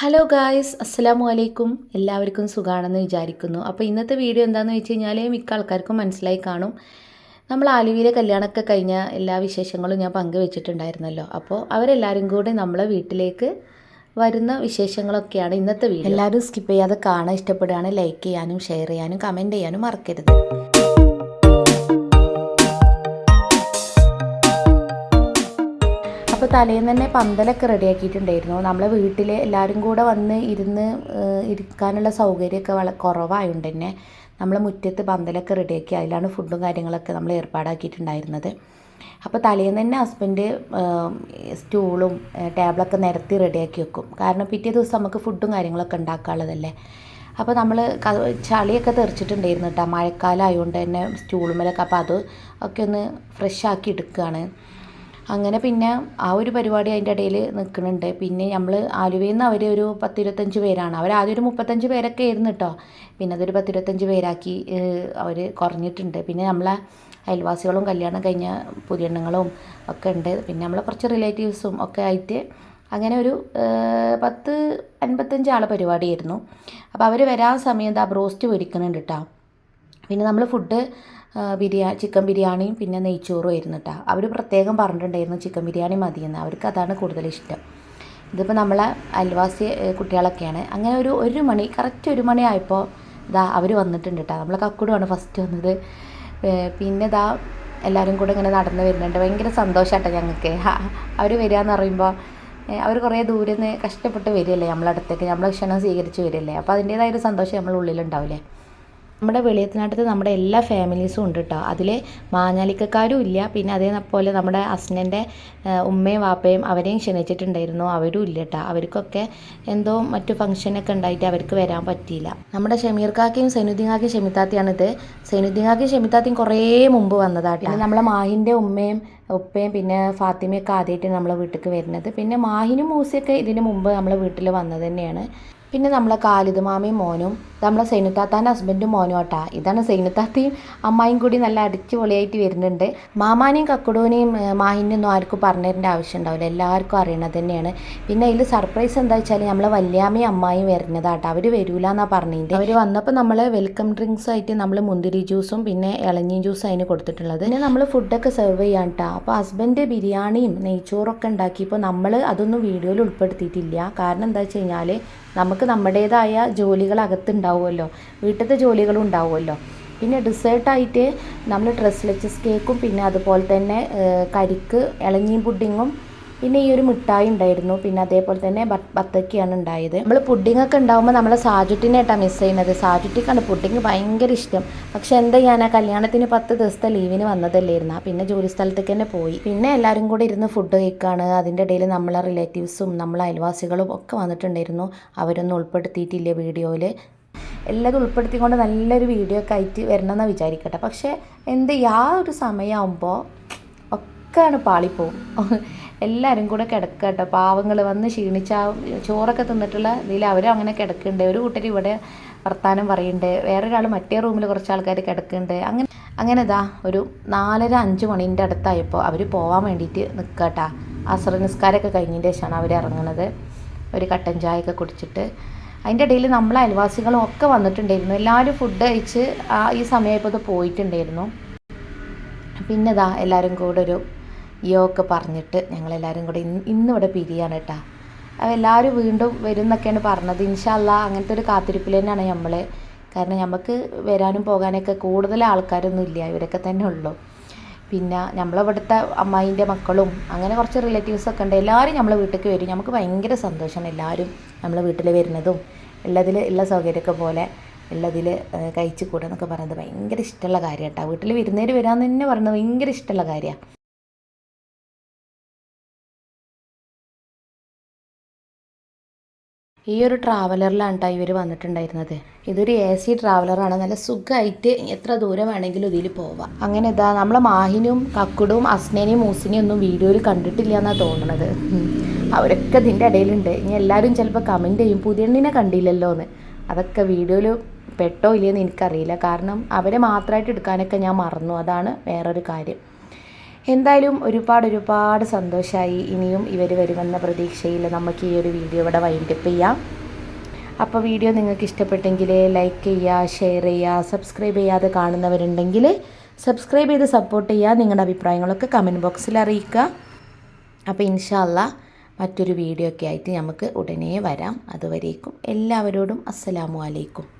Hello guys അസ്സലാമു അലൈക്കും എല്ലാവർക്കും സുഖമാണെന്ന് വിചാരിക്കുന്നു. അപ്പോൾ ഇന്നത്തെ വീഡിയോ എന്താണെന്ന് വെച്ച് കഴിഞ്ഞാൽ മിക്ക ആൾക്കാർക്കും മനസ്സിലായി കാണും. നമ്മൾ ആലുവിയിലെ കല്യാണമൊക്കെ കഴിഞ്ഞ എല്ലാ വിശേഷങ്ങളും ഞാൻ പങ്കുവെച്ചിട്ടുണ്ടായിരുന്നല്ലോ. അപ്പോൾ അവരെല്ലാവരും കൂടെ നമ്മളെ വീട്ടിലേക്ക് വരുന്ന വിശേഷങ്ങളൊക്കെയാണ് ഇന്നത്തെ വീഡിയോ. എല്ലാവരും സ്കിപ്പ് ചെയ്യാതെ കാണാൻ ഇഷ്ടപ്പെടുകയാണ് ലൈക്ക് ചെയ്യാനും ഷെയർ ചെയ്യാനും കമന്റ് ചെയ്യാനും മറക്കരുത്. അപ്പോൾ തലേന്ന് തന്നെ പന്തലൊക്കെ റെഡിയാക്കിയിട്ടുണ്ടായിരുന്നു നമ്മളെ വീട്ടിൽ എല്ലാവരും കൂടെ വന്ന് ഇരുന്ന് ഇരിക്കാനുള്ള സൗകര്യമൊക്കെ വള കുറവായതുകൊണ്ട് തന്നെ നമ്മൾ മുറ്റത്ത് പന്തലൊക്കെ റെഡിയാക്കി അതിലാണ് ഫുഡും കാര്യങ്ങളൊക്കെ നമ്മൾ ഏർപ്പാടാക്കിയിട്ടുണ്ടായിരുന്നത്. അപ്പോൾ തലേന്ന് തന്നെ ഹസ്ബൻഡ് സ്റ്റൂളും ടേബിളൊക്കെ നിരത്തി റെഡിയാക്കി വെക്കും. കാരണം പിറ്റേ ദിവസം നമുക്ക് ഫുഡും കാര്യങ്ങളൊക്കെ ഉണ്ടാക്കാനുള്ളതല്ലേ. അപ്പോൾ നമ്മൾ ചളിയൊക്കെ തെറിച്ചിട്ടുണ്ടായിരുന്നു കേട്ടോ മഴക്കാലം ആയതുകൊണ്ട് തന്നെ സ്റ്റൂളുമേലൊക്കെ അപ്പോൾ അത് ഒക്കെ ഒന്ന് ഫ്രഷ് ആക്കി എടുക്കുകയാണ് അങ്ങനെ പിന്നെ ആ ഒരു പരിപാടി അതിന്റെ ഇടയിൽ നിൽക്കുന്നുണ്ട്. പിന്നെ നമ്മൾ ആലുവയിൽ നിന്ന് അവർ ഒരു പത്തിരുപത്തഞ്ച് പേരാണ്. അവർ ആദ്യം ഒരു മുപ്പത്തഞ്ച് പേരൊക്കെ ആയിരുന്നു കേട്ടോ പിന്നെ അതൊരു പത്തിരുപത്തഞ്ച് പേരാക്കി അവർ കുറഞ്ഞിട്ടുണ്ട്. പിന്നെ നമ്മളെ അയൽവാസികളും കല്യാണം കഴിഞ്ഞ പുതിയണ്ണങ്ങളും ഒക്കെ ഉണ്ട്. പിന്നെ നമ്മളെ കുറച്ച് റിലേറ്റീവ്സും ഒക്കെ ആയിട്ട് അങ്ങനെ ഒരു പത്ത് അൻപത്തഞ്ച് ആളെ പരിപാടിയായിരുന്നു. അപ്പോൾ അവർ വരാൻ സമയം എന്താ ബ്രോസ്റ്റ് പൊരിക്കുന്നുണ്ട് കേട്ടോ പിന്നെ നമ്മൾ ഫുഡ് ബിരിയാ ചിക്കൻ ബിരിയാണിയും പിന്നെ നെയ്ച്ചോറും ആയിരുന്നു കേട്ടോ അവർ പ്രത്യേകം പറഞ്ഞിട്ടുണ്ടായിരുന്നു ചിക്കൻ ബിരിയാണി മതിയെന്ന്. അവർക്ക് അതാണ് കൂടുതൽ ഇഷ്ടം. ഇതിപ്പോൾ നമ്മളെ അയൽവാസി കുട്ടികളൊക്കെയാണ്. അങ്ങനെ ഒരു ഒരു മണി കറക്റ്റ് ഒരു മണി ആയപ്പോൾ ഇതാ അവർ വന്നിട്ടുണ്ട് കേട്ടോ നമ്മളെ കക്കുടുമാണ് ഫസ്റ്റ് വന്നത്. പിന്നെ ഇതാ എല്ലാവരും കൂടെ ഇങ്ങനെ നടന്ന് വരുന്നുണ്ട്. ഭയങ്കര സന്തോഷമാട്ടോ ഞങ്ങൾക്ക് അവർ വരിക എന്ന് പറയുമ്പോൾ അവർ കുറേ ദൂരെ നിന്ന് കഷ്ടപ്പെട്ട് വരികയല്ലേ നമ്മളടുത്തേക്ക് നമ്മളെ ക്ഷണം സ്വീകരിച്ച് വരികയല്ലേ. അപ്പോൾ അതിന്റേതായ ഒരു സന്തോഷം നമ്മളെ ഉള്ളിലുണ്ടാവില്ലേ നമ്മുടെ വെളിയത്തിനാട്ടത്ത് നമ്മുടെ എല്ലാ ഫാമിലീസും ഉണ്ട് കേട്ടോ അതിൽ മാഞ്ഞാലിക്കക്കാരും ഇല്ല. പിന്നെ അതേപോലെ നമ്മുടെ അസ്നന്റെ ഉമ്മയും വാപ്പയും അവരെയും ക്ഷണിച്ചിട്ടുണ്ടായിരുന്നു. അവരും ഇല്ല കേട്ടോ അവർക്കൊക്കെ എന്തോ മറ്റു ഫംഗ്ഷനൊക്കെ ഉണ്ടായിട്ട് അവർക്ക് വരാൻ പറ്റിയില്ല. നമ്മുടെ ഷമീർ കാക്കയും സൈനുദ്ദീൻ കാക്കയും ഷെമിത്താത്തിയാണിത് സൈനുദ്ദീൻ കാക്കയും ഷെമിത്താത്തിയും കുറേ മുമ്പ് വന്നതാട്ടോ നമ്മളെ മാഹിന്റെ ഉമ്മയും ഉപ്പയും പിന്നെ ഫാത്തിമയൊക്കെ ആദ്യമായിട്ട് നമ്മളെ വീട്ടിലേക്ക് വരുന്നത്. പിന്നെ മാഹിനും മൂസിയൊക്കെ ഇതിന് മുമ്പ് നമ്മളെ വീട്ടിൽ വന്നത് തന്നെയാണ്. പിന്നെ നമ്മളെ കാലിദ് മാമയും മോനും ഇത് നമ്മളെ സൈനുത്താത്താന്റെ ഹസ്ബൻഡും മോനും ആട്ടാ. ഇതാണ് സൈനുത്താത്തയും അമ്മായും കൂടി നല്ല അടിച്ചു പൊളിയായിട്ട് വരുന്നുണ്ട്. മാമാനെയും കക്കുടൂനെയും ഏഹ്, ഒന്നും ആർക്കും പറഞ്ഞതിന്റെ ആവശ്യം ഉണ്ടാവില്ല. എല്ലാവർക്കും അറിയണത് തന്നെയാണ്. പിന്നെ അതിൽ സർപ്രൈസ് എന്താ വെച്ചാൽ നമ്മളെ വല്യാമ്മയും അമ്മായും വരുന്നതാട്ടോ. അവർ വരൂല എന്നാണ് പറഞ്ഞിട്ട് അവർ വന്നപ്പോൾ നമ്മൾ വെൽക്കം ഡ്രിങ്ക്സ് ആയിട്ട് നമ്മൾ മുന്തിരി ജ്യൂസും പിന്നെ ഇളഞ്ഞി ജ്യൂസും അതിന് കൊടുത്തിട്ടുള്ളത്. പിന്നെ നമ്മൾ ഫുഡൊക്കെ സെർവ് ചെയ്യാൻ കേട്ടോ അപ്പോൾ ഹസ്ബൻഡ് ബിരിയാണിയും നെയ്ച്ചോറൊക്കെ ഉണ്ടാക്കിയപ്പോൾ നമ്മൾ അതൊന്നും വീഡിയോയിൽ ഉൾപ്പെടുത്തിയിട്ടില്ല. കാരണം എന്താ വെച്ച് കഴിഞ്ഞാൽ നമുക്ക് നമ്മുടേതായ ജോലികൾ അകത്തുണ്ടാവുമല്ലോ വീട്ടിലത്തെ ജോലികളും ഉണ്ടാവുമല്ലോ. പിന്നെ ഡെസേർട്ടായിട്ട് നമ്മൾ ഡ്രസ്ലെച്ചസ് കേക്കും പിന്നെ അതുപോലെ തന്നെ കരിക്ക് ഇളഞ്ഞീം പുഡിങ്ങും പിന്നെ ഈ ഒരു മിഠായി ഉണ്ടായിരുന്നു. പിന്നെ അതേപോലെ തന്നെ ബത്തക്കയാണ് ഉണ്ടായത്. നമ്മൾ പുഡിംഗ് ഒക്കെ ഉണ്ടാകുമ്പോൾ നമ്മളെ സാജുട്ടിനായിട്ടാണ് മിസ് ചെയ്യുന്നത്. സാജുട്ടിക്കാണ് പുഡിങ് ഭയങ്കര ഇഷ്ടം. പക്ഷെ എന്താ ചെയ്യാനാ? കല്യാണത്തിന് പത്ത് ദിവസത്തെ ലീവിന് വന്നതല്ലായിരുന്നു. പിന്നെ ജോലി സ്ഥലത്തേക്ക് തന്നെ പോയി. പിന്നെ എല്ലാവരും കൂടി ഇരുന്ന് ഫുഡ് കഴിക്കുകയാണ് അതിന്റെ ഇടയിൽ നമ്മളെ റിലേറ്റീവ്സും നമ്മളെ അയൽവാസികളും ഒക്കെ വന്നിട്ടുണ്ടായിരുന്നു. അവരൊന്നും ഉൾപ്പെടുത്തിയിട്ടില്ല വീഡിയോയിൽ എല്ലാം ഉൾപ്പെടുത്തിക്കൊണ്ട് നല്ലൊരു വീഡിയോ ഒക്കെ ആയിട്ട് വരണമെന്നാണ് വിചാരിക്കട്ടെ. പക്ഷേ എന്ത് ആ ഒരു സമയമാകുമ്പോൾ ഒക്കെയാണ് പാളിപ്പോവും. എല്ലാവരും കൂടെ കിടക്കുക കേട്ടോ പാവങ്ങൾ വന്ന് ക്ഷീണിച്ച ചോറൊക്കെ തിന്നിട്ടുള്ള ഇതിൽ അവരും അങ്ങനെ കിടക്കുന്നുണ്ട് ഒരു കൂട്ടർ ഇവിടെ വർത്താനം പറയുന്നുണ്ട് വേറൊരാൾ മറ്റേ റൂമിൽ കുറച്ച് ആൾക്കാർ കിടക്കുന്നുണ്ട് അങ്ങനെ അങ്ങനെ ഇതാ ഒരു നാലര അഞ്ച് മണീന്റെ അടുത്തായപ്പോൾ അവർ പോകാൻ വേണ്ടിയിട്ട് നിൽക്കുക കേട്ടോ അസർ നിസ്കാരമൊക്കെ കഴിഞ്ഞതിന്റെ ശേഷമാണ് അവർ ഇറങ്ങുന്നത് ഒരു കട്ടൻ ചായ ഒക്കെ കുടിച്ചിട്ട് അതിന്റെ ഇടയിൽ നമ്മളെ അയൽവാസികളും ഒക്കെ വന്നിട്ടുണ്ടായിരുന്നു. എല്ലാവരും ഫുഡ് കഴിച്ച് ആ ഈ സമയമായപ്പോൾ ഇത് പോയിട്ടുണ്ടായിരുന്നു. പിന്നെ ഇതാ എല്ലാവരും കൂടെ ഒരു യോ ഒക്കെ പറഞ്ഞിട്ട് ഞങ്ങളെല്ലാവരും കൂടെ ഇന്ന് ഇന്നിവിടെ പിരിയാണ് കേട്ടോ. അപ്പോൾ എല്ലാവരും വീണ്ടും വരും എന്നൊക്കെയാണ് പറഞ്ഞത്. ഇൻഷാല്ല അങ്ങനത്തെ ഒരു കാത്തിരിപ്പിൽ തന്നെയാണ് നമ്മൾ കാരണം നമുക്ക് വരാനും പോകാനൊക്കെ കൂടുതൽ ആൾക്കാരൊന്നും ഇല്ല. ഇവരൊക്കെ തന്നെ ഉള്ളൂ. പിന്നെ നമ്മളിവിടുത്തെ അമ്മായിന്റെ മക്കളും അങ്ങനെ കുറച്ച് റിലേറ്റീവ്സ് ഒക്കെ ഉണ്ട്. എല്ലാവരും നമ്മളെ വീട്ടിലേക്ക് വരും. നമുക്ക് ഭയങ്കര സന്തോഷമാണ് എല്ലാവരും നമ്മളെ വീട്ടിൽ വരുന്നതും ഉള്ളതിൽ ഉള്ള സൗകര്യമൊക്കെ പോലെ ഉള്ളതിൽ കഴിച്ചു കൂടുക എന്നൊക്കെ പറയുന്നത് ഭയങ്കര ഇഷ്ടമുള്ള കാര്യമാണ് കേട്ടോ വീട്ടിൽ വിരുന്നേര് വരാമെന്ന് തന്നെ പറയുന്നത് ഭയങ്കര ഇഷ്ടമുള്ള കാര്യമാണ് ഈ ഒരു ട്രാവലറിലാണ് കേട്ടോ ഇവർ വന്നിട്ടുണ്ടായിരുന്നത്. ഇതൊരു എ സി ട്രാവലറാണ് നല്ല സുഖമായിട്ട് എത്ര ദൂരം വേണമെങ്കിലും ഇതിൽ പോവാം. അങ്ങനെ ഇതാ നമ്മളെ മാഹിനും കക്കുടും അസ്നേനെയും മൂസിനെയും ഒന്നും വീഡിയോയിൽ കണ്ടിട്ടില്ല എന്നാണ് തോന്നുന്നത് അവരൊക്കെ ഇതിന്റെ ഇടയിലുണ്ട്. ഇനി എല്ലാവരും ചിലപ്പോൾ കമന്റ് ചെയ്യും. പുതിയണ്ണിനെ കണ്ടില്ലല്ലോ എന്ന് അതൊക്കെ വീഡിയോയിൽ പെട്ടോ ഇല്ലയെന്ന് എനിക്കറിയില്ല. കാരണം അവരെ മാത്രമായിട്ട് എടുക്കാനൊക്കെ ഞാൻ മറന്നു. അതാണ് വേറൊരു കാര്യം. എന്തായാലും ഒരുപാട് ഒരുപാട് സന്തോഷമായി ഇനിയും ഇവർ വരുമെന്ന പ്രതീക്ഷയിൽ നമുക്ക് ഈ ഒരു വീഡിയോ ഇവിടെ വൈൻഡപ്പ് ചെയ്യാം. അപ്പോൾ വീഡിയോ നിങ്ങൾക്ക് ഇഷ്ടപ്പെട്ടെങ്കിൽ ലൈക്ക് ചെയ്യുക ഷെയർ ചെയ്യുക സബ്സ്ക്രൈബ് ചെയ്യാതെ കാണുന്നവരുണ്ടെങ്കിൽ സബ്സ്ക്രൈബ് ചെയ്ത് സപ്പോർട്ട് ചെയ്യുക നിങ്ങളുടെ അഭിപ്രായങ്ങളൊക്കെ കമന്റ് ബോക്സിൽ അറിയിക്കുക. അപ്പോൾ ഇൻഷാല്ല മറ്റൊരു വീഡിയോ ഒക്കെ ആയിട്ട് നമുക്ക് ഉടനെ വരാം. അതുവരേക്കും എല്ലാവരോടും അസ്സലാമു അലൈക്കും.